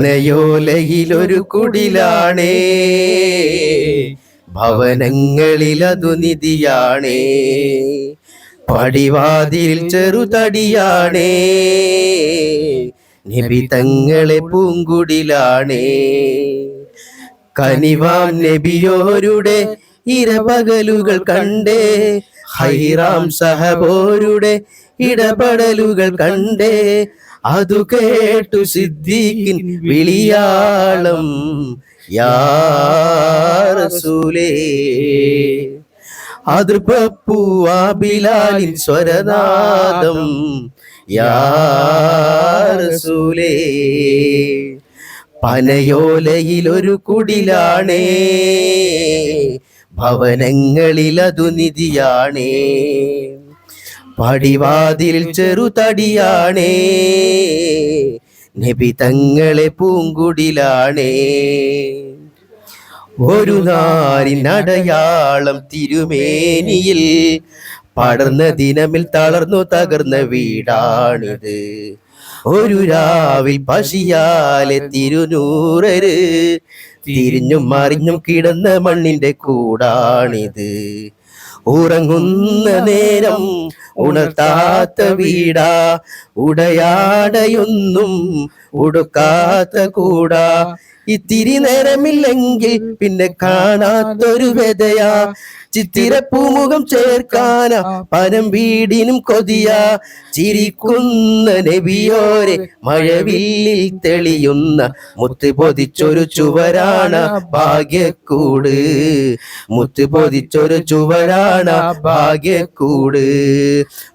നയോലയിലൊരു കുടിലാണേ. ഭവനങ്ങളിലതു നിധിയാണേ. പടിവാതിൽ ചെറുതടിയാണേ. നബി തങ്ങളെ പൂങ്കുടിലാണേ. കനിവാം നബിയോരുടെ ഇരപകലുകൾ കണ്ടേ. ഹൈറാം സഹബോരുടെ ഇടപെടലുകൾ കണ്ടേ. അതു കേട്ടു സിദ്ദീഖിൻ വിളിയാളം യാ റസൂലേ. അതിർപ്പൂവാ ബിലാലിൻ സ്വരനാദം യാ റസൂലേ. പനയോലയിലൊരു കുടിലാണേ ഭവനങ്ങളിലതു നിധിയാണേ. പടിവാതിൽ ചെറുതടിയാണേ. നബി തങ്ങളെ പൂങ്കുടിലാണേ. ഒരു നാരിനടയാളം തിരുമേനിയിൽ പടർന്ന ദിനമിൽ തളർന്നു തകർന്ന വീടാണിത്. ഒരു രാവിൽ പശിയാലെ തിരുനൂറര് തിരിഞ്ഞും മറിഞ്ഞും കിടന്ന മണ്ണിന്റെ കൂടാണിത്. ഉറങ്ങുന്ന നേരം ഉണർത്താത്ത വീടാ. ഉടയാടയൊന്നും ഉടുക്കാത്ത കൂടാ. ഇത്തിരി നേരമില്ലെങ്കിൽ പിന്നെ കാണാത്തൊരു വ്യതയാ ചിത്തിരപ്പൂമുഖം ചേർക്കാന പരം വീടിനും കൊതിയ. ചിരിക്കുന്ന നബിയോരെ മഴവില്ലിൽ തെളിയുന്ന മുത്ത് പൊതിച്ചൊരു ചുവരാണ ഭാഗ്യക്കൂട്. മുത്ത് പൊതിച്ചൊരു ചുവരാണ ഭാഗ്യക്കൂട്.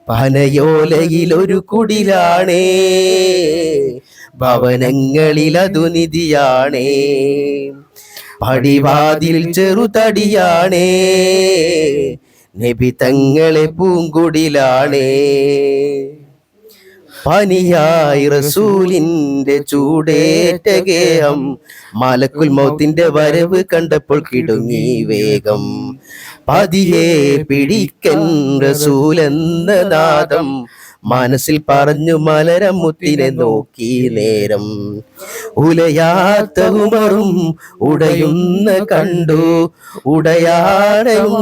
പനയോലയിലൊരു കുടിലാണേ. ഭവനങ്ങളിലതു നിധിയാണേ. പടിവാതിൽ ചെറുതടിയാണേ. നബി തങ്ങളെ പൂങ്കുടിലാണേ. പനിയായി റസൂലിന്റെ ചൂടേറ്റ ഗേഹം മലക്കുൽ മൗത്തിന്റെ വരവ് കണ്ടപ്പോൾ കിടുങ്ങി വേഗം. പതിയെ പിടിക്കൻ റസൂലെന്ന നാദം മനസ്സിൽ പറഞ്ഞു മലരമുത്തിനെ നോക്കി നേരം. ഉലയാത്ത ഉമറും ഉടയുന്ന കണ്ടു. ഉടയാടയും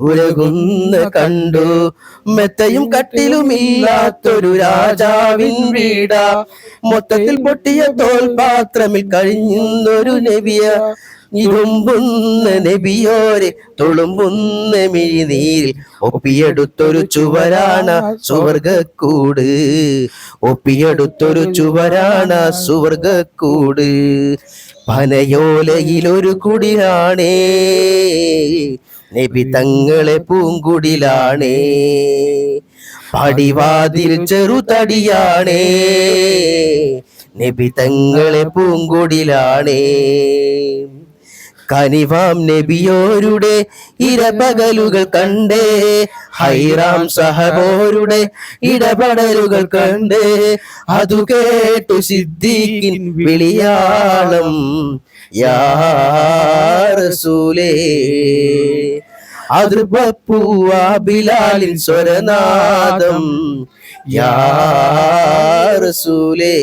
ഉലകുന്ന കണ്ടു. മെത്തയും കട്ടിലുമില്ലാത്തൊരു രാജാവിൻ വീടാ. മൊത്തത്തിൽ പൊട്ടിയ തോൽപാത്രമിൽ കഴിഞ്ഞൊരു നബിയ. ഇരുമ്പുന്ന നബിയോരെ തുളുമ്പുന്ന മിഴിനീരിൽ ഒപ്പിയെടുത്തൊരു ചുവരാണ സുവർഗക്കൂട് ഒപ്പിയെടുത്തൊരു ചുവരാണ സുവർഗക്കൂട് പനയോലയിലൊരു കുടിലാണേ. നബി തങ്ങളെ പൂങ്കുടിലാണേ. പടിവാതിൽ ചെറുതടിയാണേ. നബി തങ്ങളെ പൂങ്കുടിലാണേ. കനിവാം നബിയോരുടെ ഇരപകലുകൾ കണ്ടേ. ഹൈറാം സഹബോരുടെ ഇടപെടലുകൾ കണ്ടേ. അതു കേട്ടു സിദ്ദീഖിൻ വിളിയാളം യാസൂലേ അതിർപ്പൂവാ ബിലാലിൻ സ്വരനാദം. യാ റസൂലേ.